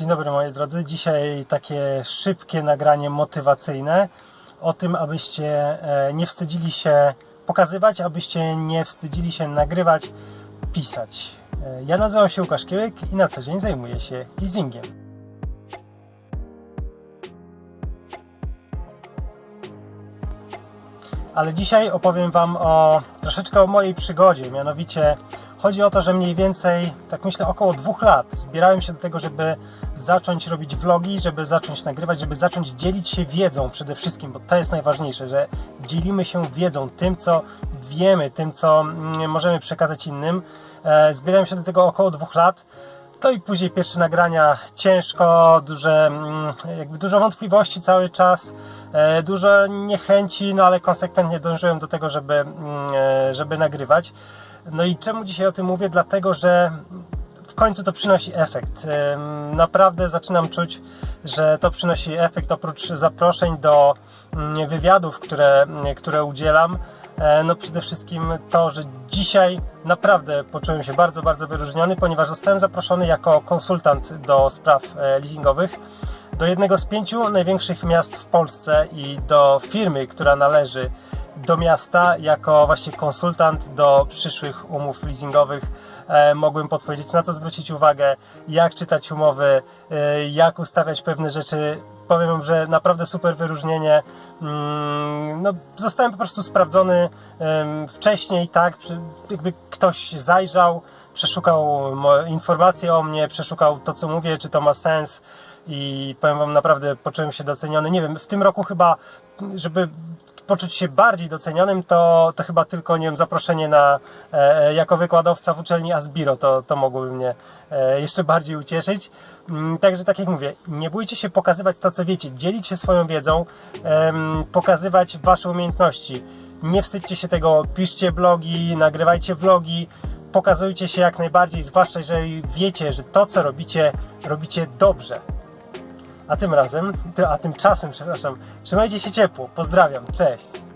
Dzień dobry moi drodzy. Dzisiaj takie szybkie nagranie motywacyjne o tym, abyście e, nie wstydzili się pokazywać, abyście nie wstydzili się nagrywać, pisać. E, Ja nazywam się Łukasz Kiełek i na co dzień zajmuję się easingiem. Ale dzisiaj opowiem Wam o troszeczkę o mojej przygodzie. Mianowicie chodzi o to, że mniej więcej, tak myślę, około dwóch lat zbierałem się do tego, żeby zacząć robić vlogi, żeby zacząć nagrywać, żeby zacząć dzielić się wiedzą przede wszystkim, bo to jest najważniejsze, że dzielimy się wiedzą, tym co wiemy, tym co mm, możemy przekazać innym. E, Zbierałem się do tego około dwóch lat. To i później pierwsze nagrania ciężko, duże, mm, jakby dużo wątpliwości cały czas, e, dużo niechęci, no ale konsekwentnie dążyłem do tego, żeby, mm, e, żeby nagrywać. No i czemu dzisiaj o tym mówię? Dlatego, że w końcu to przynosi efekt. Naprawdę zaczynam czuć, że to przynosi efekt oprócz zaproszeń do mm, wywiadów, które, które udzielam. E, No przede wszystkim to, że dzisiaj naprawdę poczułem się bardzo, bardzo wyróżniony, ponieważ zostałem zaproszony jako konsultant do spraw e, leasingowych do jednego z pięciu największych miast w Polsce i do firmy, która należy do miasta jako właśnie konsultant do przyszłych umów leasingowych. E, mogłem podpowiedzieć na co zwrócić uwagę, jak czytać umowy, e, jak ustawiać pewne rzeczy. Powiem że naprawdę super wyróżnienie. Mm, No, zostałem po prostu sprawdzony wcześniej, tak, jakby ktoś zajrzał, przeszukał informacje o mnie, przeszukał to, co mówię, czy to ma sens i powiem wam, naprawdę poczułem się doceniony. Nie wiem, w tym roku chyba, żeby poczuć się bardziej docenionym, to, to chyba tylko, nie wiem, zaproszenie na, e, jako wykładowca w uczelni Asbiro, to, to mogłoby mnie e, jeszcze bardziej ucieszyć. Mm, Także tak jak mówię, nie bójcie się pokazywać to, co wiecie, dzielić się swoją wiedzą, em, pokazywać wasze umiejętności. Nie wstydźcie się tego, piszcie blogi, nagrywajcie vlogi, pokazujcie się jak najbardziej, zwłaszcza jeżeli wiecie, że to, co robicie, robicie dobrze. A tym razem, a tymczasem, przepraszam, trzymajcie się ciepło. Pozdrawiam, cześć.